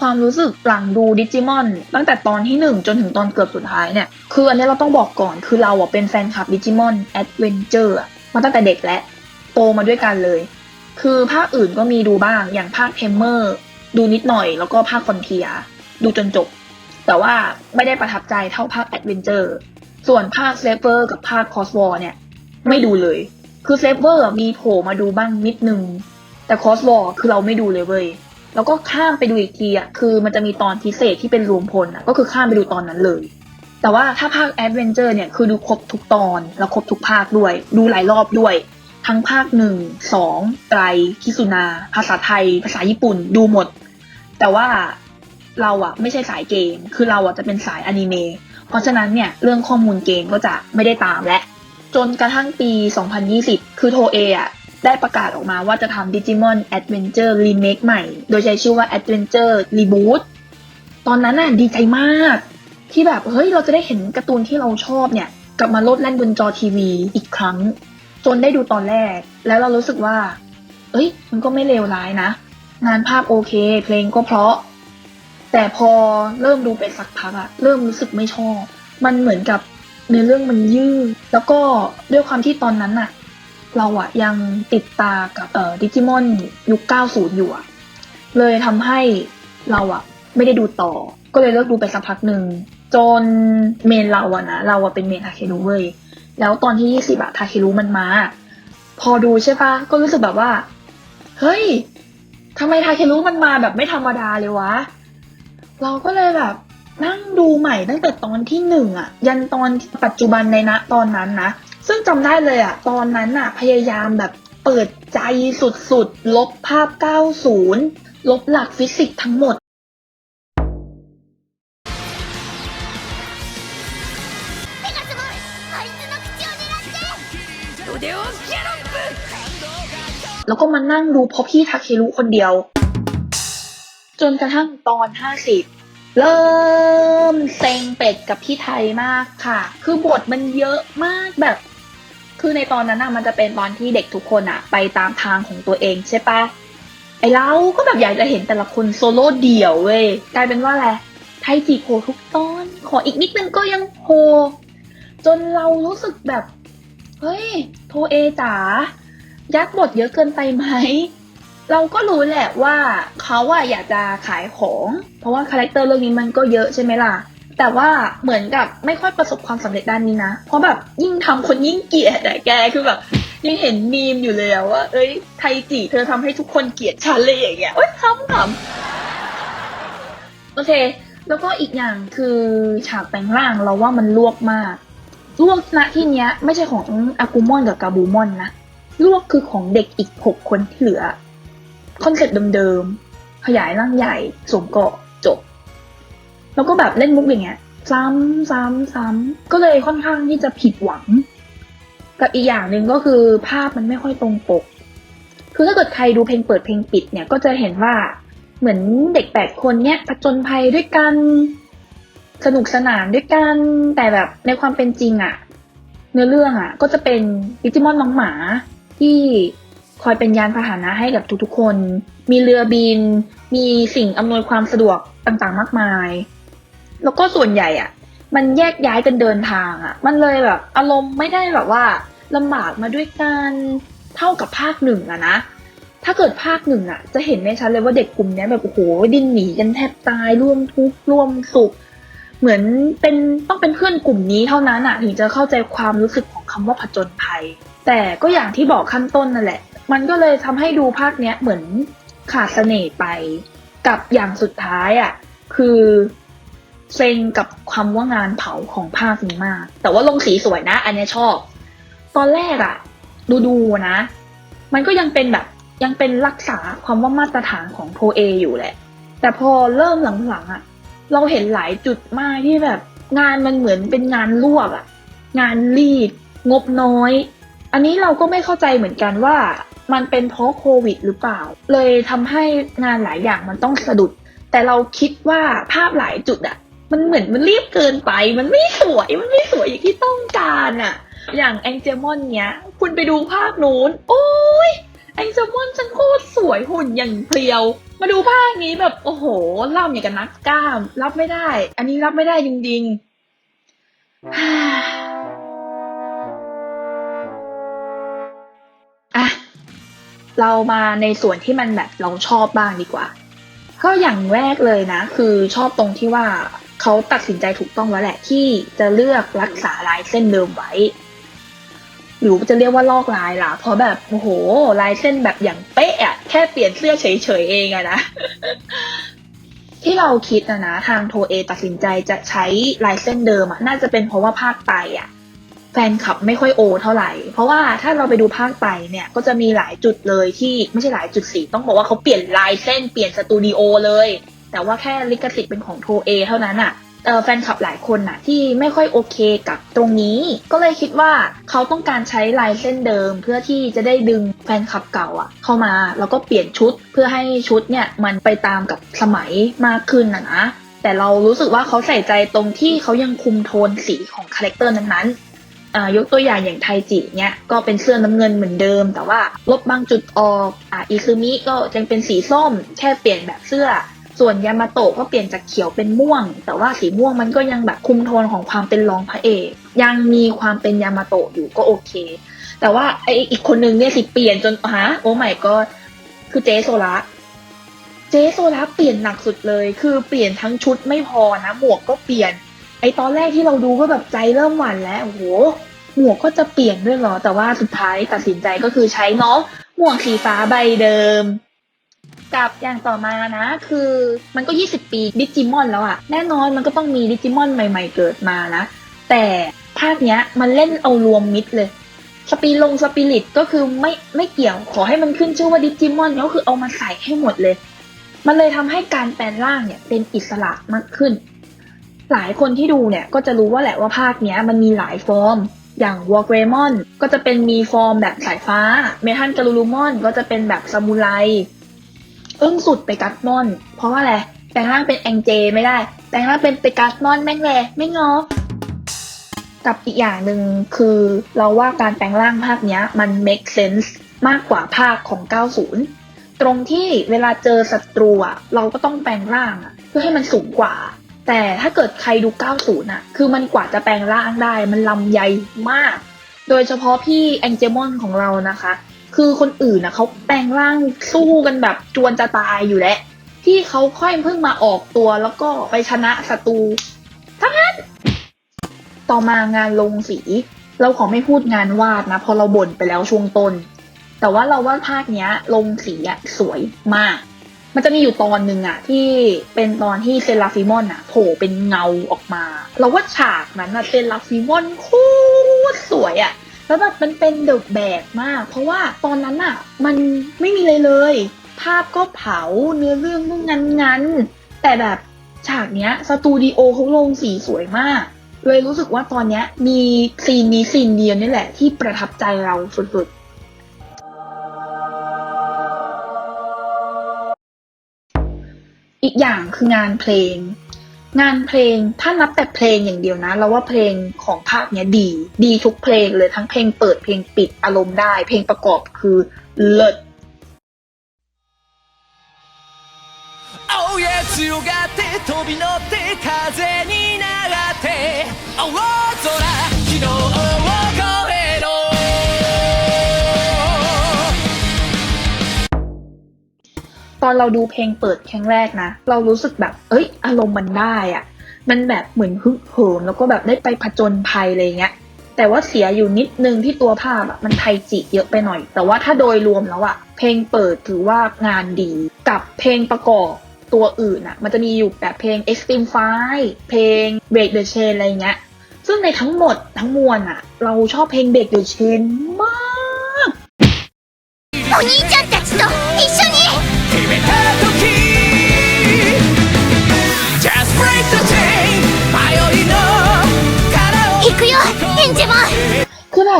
ความรู้สึกหลังดูดิจิมอน ตั้งแต่ตอนที่หนึ่งจนถึงตอนเกือบสุดท้ายเนี่ย คืออันนี้เราต้องบอกก่อนคือเราอะเป็นแฟนคลับดิจิมอนแอดเวนเจอร์มาตั้งแต่เด็กและ โตมาด้วยกันเลย คือภาคอื่นก็มีดูบ้างอย่างภาคเทมเมอร์ดูนิดหน่อย แล้วก็ภาคคอนเทีย ดูจนจบ แต่ว่าไม่ได้ประทับใจเท่าภาคแอดเวนเจอร์ส่วนภาคเซฟเวอร์กับภาคคอสวอร์เนี่ย ไม่ดูเลย คือเซฟเวอร์มีโผล่มาดูบ้างนิดนึงแต่คอสวอร์คือเราไม่ดูเลยเว้ย แล้วก็ข้ามไปดูอีกทีอะคือมันจะมีตอนพิเศษที่เป็นรวมพลอะก็คือข้ามไปดูตอนนั้นเลย แต่ว่าถ้าภาคแอดเวนเจอร์เนี่ยคือดูครบทุกตอนแล้วครบทุกภาคด้วย ดูหลายรอบด้วย ทั้งภาคหนึ่งสองไตรคิสุนา ภาษาไทย ภาษาญี่ปุ่นดูหมด แต่ว่าเราอะไม่ใช่สายเกม คือเราอะจะเป็นสายอนิเมะเพราะฉะนั้นเนี่ยเรื่องข้อมูลเกมก็จะไม่ได้ตามและจนกระทั่งปี 2020 คือโทเออะ ได้ประกาศออกมาว่าจะทำ Digimon Adventure Remake ใหม่ โดยใช้ชื่อว่า Adventure Reboot ตอนนั้นน่ะดีใจมาก ที่แบบ เฮ้ย เราจะได้เห็นการ์ตูนที่เราชอบเนี่ย กลับมาโลดแล่นบนจอทีวีอีกครั้ง จนได้ดูตอนแรก แล้วเรารู้สึกว่า เอ้ย มันก็ไม่เลวร้ายนะ งานภาพโอเค เพลงก็เพราะ แต่พอเริ่มดูไปสักพักอะเริ่มรู้สึกไม่ชอบ มันเหมือนกับเนื้อเรื่องมันยืดแล้วก็ด้วยความที่ตอนนั้นอะ เราอะยังติดตากับเอ่อดิจิมอนยุค 90 อยู่อะเลยทำให้เราอะไม่ได้ดูต่อ ก็เลยเลิกดูไปสักพักหนึ่ง จนเมนเราอะนะ เราอะเป็นเมนทาเครุเว้ย แล้วตอนที่ 20อะทาเครุมันมา พอดูใช่ปะก็รู้สึกแบบว่า เฮ้ยทำไมทาเครุมันมาแบบไม่ธรรมดาเลยวะ เราก็เลยแบบนั่งดูใหม่ตั้งแต่ตอนที่หนึ่งอะยันตอนปัจจุบันในณตอนนั้นนะ ซึ่งจำได้เลยอะตอนนั้นอะพยายามแบบเปิดใจสุดๆ ลบภาพ 90 ลบหลักฟิสิกส์ทั้งหมด แล้วก็มานั่งดูเพราะพี่ทาเครุคนเดียว จนกระทั่งตอน 50เริ่มเซ็งเป็ดกับพี่ไทยมากค่ะ คือบทมันเยอะมากแบบ คือในตอนนั้นน่ะมันจะเป็นตอนที่เด็กทุกคนอะไปตามทางของตัวเองใช่ปะไอเราก็แบบอยากจะเห็นแต่ละคนโซโล่เดี่ยวเว้ยกลายเป็นว่าอะไรไทจีโผล่ทุกตอน ขออีกนิดนึงก็ยังโผล่จนเรารู้สึกแบบ เฮ้ย โทเอจ๋ายัดบทเยอะเกินไปไหม เราก็รู้แหละว่าเขาอะอยากจะขายของ เพราะว่าคาแรคเตอร์เรื่องนี้มันก็เยอะใช่ไหมล่ะ แต่ว่าเหมือนกับไม่ค่อยประสบความสำเร็จด้านนี้นะ เพราะแบบยิ่งทำคนยิ่งเกลียดอะแกคือแบบยังเห็นมีมอยู่เลยว่า เอ้ยไทจิเธอทำให้ทุกคนเกลียดฉันเลยอย่างเงี้ยโอ๊ยขำขำโอเค แล้วก็อีกอย่างคือฉากแต่งร่างเราว่ามันลวกมากลวกณที่เนี้ย ไม่ใช่ของอากูมอนกับกาบูมอนนะลวกคือของเด็กอีกหกคนที่เหลือ คอนเซ็ปต์เดิมๆขยายร่างใหญ่สวมเกาะจบ แล้วก็แบบเล่นมุกอย่างเงี้ย ซ้ำซ้ำซ้ำก็เลยค่อนข้างที่จะผิดหวัง กับอีกอย่างหนึ่งก็คือภาพมันไม่ค่อยตรงปก คือถ้าเกิดใครดูเพลงเปิดเพลงปิดเนี่ยก็จะเห็นว่าเหมือนเด็กแปดคนเนี้ยผจญภัยด้วยกันสนุกสนานด้วยกันแต่แบบในความเป็นจริงอะเนื้อเรื่องอะก็จะเป็นดิจิมอนน้องหมาที่คอยเป็นยานพาหนะให้กับทุกๆคน มีเรือบิน มีสิ่งอำนวยความสะดวกต่างๆ มากมาย แล้วก็ส่วนใหญ่อะมันแยกย้ายกันเดินทางอะมันเลยแบบ อารมณ์ไม่ได้แบบว่าลำบากมาด้วยกันเท่ากับภาคหนึ่งอะนะถ้าเกิดภาคหนึ่งอะจะเห็นได้ชัดเลยว่าเด็กกลุ่มนี้แบบโอ้โหดิ้นหนีกันแทบตายร่วมทุกข์ร่วมสุข เหมือนเป็นต้องเป็นเพื่อนกลุ่มนี้เท่านั้นอะถึงจะเข้าใจความรู้สึกของคำว่าผจญภัย แต่ก็อย่างที่บอกขั้นต้นนั่นแหละ มันก็เลยทำให้ดูภาคเนี้ยเหมือนขาดเสน่ห์ไป กับอย่างสุดท้ายอะ่ะคือ เซ็งกับคำว่างานเผาของภาคนี้มาก แต่ว่าลงสีสวยนะ อันเนี้ยชอบ ตอนแรกอะดูดูนะ มันก็ยังเป็นแบบยังเป็นรักษาความว่ามาตรฐานของโทเออยู่แหละ แต่พอเริ่มหลังๆอะเราเห็นหลายจุดมากที่แบบงานมันเหมือนเป็นงานลวกอะงานรีด งบน้อย อันนี้เราก็ไม่เข้าใจเหมือนกันว่ามันเป็นเพราะโควิดหรือเปล่า เลยทำให้งานหลายอย่างมันต้องสะดุด แต่เราคิดว่าภาพหลายจุดอะ มันเหมือนมันรีบเกินไป มันไม่สวย มันไม่สวยอย่างที่ต้องการอะอย่างแองเจมอนเนี้ย คุณไปดูภาพนู้น โอ้ยแองเจมอนฉันโคตรสวยหุ่นอย่างเพรียว มาดูภาคนี้แบบโอ้โหล่ำอย่างกับนักกล้าม รับไม่ได้ อันนี้รับไม่ได้จริงๆฮ่าอะเรามาในส่วนที่มันแบบเราชอบบ้างดีกว่า ก็อย่างแรกเลยนะ คือชอบตรงที่ว่า เขาตัดสินใจถูกต้องแล้วแหละ ที่จะเลือกรักษาลายเส้นเดิมไว้ หรือจะเรียกว่าลอกลายล่ะ เพราะแบบโอ้โหลายเส้นแบบอย่างเป๊ะอะแค่เปลี่ยนเสื้อเฉยๆเองอะนะที่เราคิดนะนะทางโทเอตัดสินใจจะใช้ลายเส้นเดิมอะน่าจะเป็นเพราะว่าภาคไตอะแฟนคลับไม่ค่อยโอเท่าไหร่ เพราะว่าถ้าเราไปดูภาคไตเนี่ยก็จะมีหลายจุดเลยที่ไม่ใช่หลายจุดสิต้องบอกว่าเขาเปลี่ยนลายเส้นเปลี่ยนสตูดิโอเลย แต่ว่าแค่ลิขสิทธิ์เป็นของโทเอเท่านั้นอะแฟนคลับหลายคนน่ะที่ไม่ค่อยโอเคกับตรงนี้ ก็เลยคิดว่าเขาต้องการใช้ลายเส้นเดิม เพื่อที่จะได้ดึงแฟนคลับเก่าอะ เข้ามาแล้วก็เปลี่ยนชุดเพื่อให้ชุดเนี่ยมันไปตามกับสมัยมากขึ้นนะนะแต่เรารู้สึกว่าเขาใส่ใจตรงที่เขายังคุมโทนสีของคาแรคเตอร์นั้นๆยกตัวอย่างอย่างไทจิเนี่ยก็เป็นเสื้อน้ำเงินเหมือนเดิม แต่ว่าลบบางจุดออกอ่าอิซึมิก็ยังเป็นสีส้ม แค่เปลี่ยนแบบเสื้อ ส่วนยามาโตะก็เปลี่ยนจากเขียวเป็นม่วง แต่ว่าสีม่วงมันก็ยังแบบคุมโทนของความเป็นรองพระเอก ยังมีความเป็นยามาโตะอยู่ก็โอเค แต่ว่าไออีกคนนึงเนี่ยสิเปลี่ยนจนฮะโอ้ไม่ก็คือเจโซระเจโซระเปลี่ยนหนักสุดเลย คือเปลี่ยนทั้งชุดไม่พอนะหมวกก็เปลี่ยน ไอตอนแรกที่เราดูก็แบบใจเริ่มหวั่นแล้วโอ้โหหมวกก็จะเปลี่ยนด้วยเหรอ แต่ว่าสุดท้ายตัดสินใจก็คือใช้เนาะหมวกสีฟ้าใบเดิม กับอย่างต่อมานะ คือมันก็ 20 ปีดิจิมอนแล้วอะแน่นอนมันก็ต้องมีดิจิมอนใหม่ๆเกิดมานะแต่ภาคเนี้ยมันเล่นเอารวมมิดเลยสปีลงสปิริตก็คือไม่ไม่เกี่ยวขอให้มันขึ้นชื่อว่าดิจิมอนก็คือเอามาใส่ให้หมดเลย มันเลยทำให้การแปลงร่างเนี่ยเป็นอิสระมากขึ้น หลายคนที่ดูเนี่ยก็จะรู้ว่าแหละว่าภาคเนี้ยมันมีหลายฟอร์ม อย่างวอร์เกรมอนก็จะเป็นมีฟอร์มแบบสายฟ้า เมทันกาลูลูมอนก็จะเป็นแบบซามูไร อึ้งสุดไปกัสมอน เพราะว่าอะไรแปลงร่างเป็นแองเจไม่ได้ แปลงร่างเป็นเปกัสมอนแม่งแลยไม่งอกับอีกอย่างหนึ่งคือเราว่าการแปลงร่างภาคเนี้ยมัน make sense มากกว่าภาคของ 90 ตรงที่เวลาเจอศัตรูอะเราก็ต้องแปลงร่างอะเพื่อให้มันสูงกว่า แต่ถ้าเกิดใครดู 90อะคือมันกว่าจะแปลงร่างได้มันลำใหญ่มาก โดยเฉพาะพี่แองเจมอนของเรานะคะ คือคนอื่นนะเขาแปลงร่างสู้กันแบบจวนจะตายอยู่แล้ว ที่เขาค่อยเพิ่งมาออกตัวแล้วก็ไปชนะศัตรูทั้งนั้น ต่อมางานลงสี เราขอไม่พูดงานวาดนะพราะเราบ่นไปแล้วช่วงต้น แต่ว่าเราว่าภาคเนี้ย ลงสีอะสวยมาก มันจะมีอยู่ตอนหนึ่งอะที่เป็นตอนที่เซราฟิมอนอะโผล่เป็นเงาออกมา เราว่าฉากนั้นอะเซราฟิมอนโคตรสวยอะ แล้วแบบมันเป็นเดอะแบบมาก เพราะว่าตอนนั้นอะมันไม่มีเลยเลย ภาพก็เผาเนื้อเรื่องก็งันงันแต่แบบฉากเนี้ยสตูดิโอเขาลงสีสวยมาก เลยรู้สึกว่าตอนเนี้ยมีซีนนี้ซีนเดียวนี่แหละที่ประทับใจเราสุดๆอีกอย่างคืองานเพลง งานเพลงถ้านับแต่เพลงอย่างเดียวนะ เราว่าเพลงของภาคเนี้ยดี ดีทุกเพลงเลยทั้งเพลงเปิดเพลงปิดอารมณ์ได้ เพลงประกอบคือเลิศ 青や強がって飛び乗って風に流って青空昨日 อนเราดูเพลงเปิดครั้งแรกนะ เรารู้สึกแบบ เอ้ย อารมณ์มันได้อะมันแบบเหมือนฮึกเหิมแล้วก็แบบได้ไปผจญภัยอะไรเงี้ย แต่ว่าเสียอยู่นิดนึงที่ตัวภาพอะมันไทจิเยอะไปหน่อย แต่ว่าถ้าโดยรวมแล้วอะเพลงเปิดถือว่างานดี กับเพลงประกอบตัวอื่นอะมันจะมีอยู่แบบเพลง Extreme Fire เพลง Break the Chain อะไรเงี้ย ซึ่งในทั้งหมดทั้งมวลอะเราชอบเพลง Break the Chain มาก お兄ちゃんたち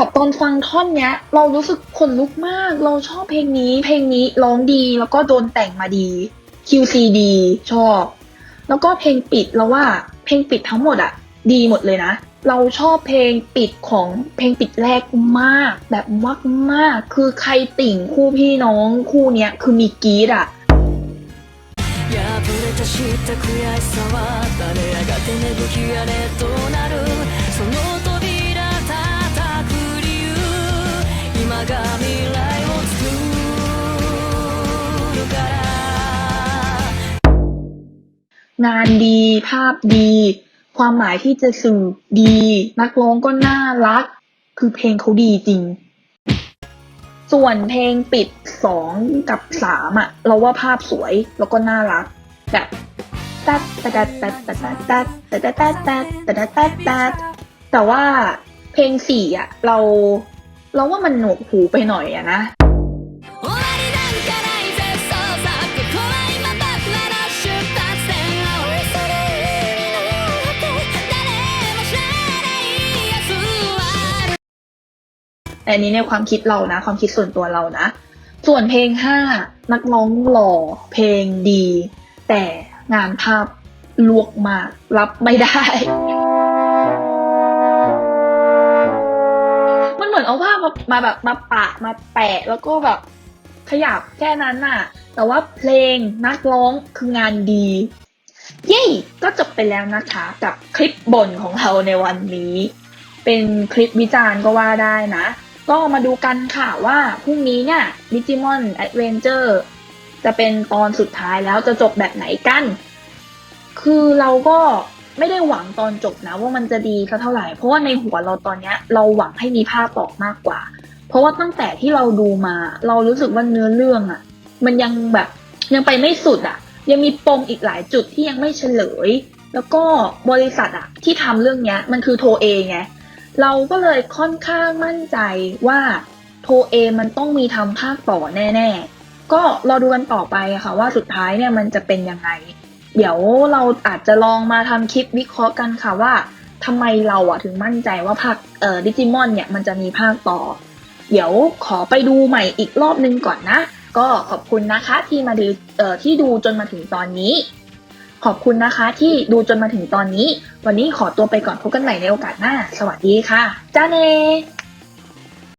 แบบตอนฟังท่อนเนี้ย เรารู้สึกขนลุกมาก เราชอบเพลงนี้ เพลงนี้ร้องดีแล้วก็โดนแต่งมาดี QCD ชอบ แล้วก็เพลงปิดเราว่าเพลงปิดทั้งหมดอะดีหมดเลยนะ เราชอบเพลงปิดของเพลงปิดแรกมาก แบบมากมากๆคือใครติ่งคู่พี่น้องคู่เนี้ยคือมีกรีดอะ した悔しさは誰やがて芽吹き荒れとなる งานดี ภาพดี ความหมายที่จะสื่อดี นักร้องก็น่ารัก คือเพลงเขาดีจริง ส่วนเพลงปิดสองกับสามอะเราว่าภาพสวยแล้วก็น่ารักแบบตัดตัดตัดตัดตัดตัดตัดตัดตัดตัดตัดตัดตัดตัดแต่ว่าเพลงสี่อะเราเราว่ามันหนวกหูไปหน่อยอะนะ แต่อันนี้ในความคิดเรานะ ความคิดส่วนตัวเรานะ ส่วนเพลงห้านักร้องหล่อ เพลงดี แต่งานภาพลวกมากรับไม่ได้ มันเหมือนเอาภาพมามาแบบมาปะมาแปะแล้วก็แบบขยับแค่นั้นน่ะ แต่ว่าเพลงนักร้องคืองานดี เย้ก็จบไปแล้วนะคะกับคลิปบ่นของเราในวันนี้ เป็นคลิปวิจารณ์ก็ว่าได้นะ ก็มาดูกันค่ะว่าพรุ่งนี้เนี่ย Digimon Adventure จะเป็นตอนสุดท้ายแล้วจะจบแบบไหนกัน คือเราก็ไม่ได้หวังตอนจบนะว่ามันจะดีสักเท่าไหร่ เพราะว่าในหัวเราตอนเนี้ยเราหวังให้มีภาคต่อมากกว่า เพราะว่าตั้งแต่ที่เราดูมา เรารู้สึกว่าเนื้อเรื่องอะ่ะ มันยังแบบยังไปไม่สุดอะ่ะ ยังมีปมอีกหลายจุดที่ยังไม่เฉลย แล้วก็บริษัทอะที่ทำเรื่องเนี้ยมันคือโทเอไง เราก็เลยค่อนข้างมั่นใจว่าโทเอมันต้องมีทำภาคต่อแน่ ๆ ก็รอดูกันต่อไปค่ะว่าสุดท้ายเนี่ยมันจะเป็นยังไง เดี๋ยวเราอาจจะลองมาทำคลิปวิเคราะห์กันค่ะว่าทำไมเราอะถึงมั่นใจว่าภาคเอ่อดิจิมอนเนี่ยมันจะมีภาคต่อ เดี๋ยวขอไปดูใหม่อีกรอบนึงก่อนนะ ก็ขอบคุณนะคะที่มาดูเอ่อที่ดูจนมาถึงตอนนี้ ขอบคุณนะคะที่ดูจนมาถึงตอนนี้ วันนี้ขอตัวไปก่อนพบกันใหม่ในโอกาสหน้า สวัสดีค่ะ จ้าเน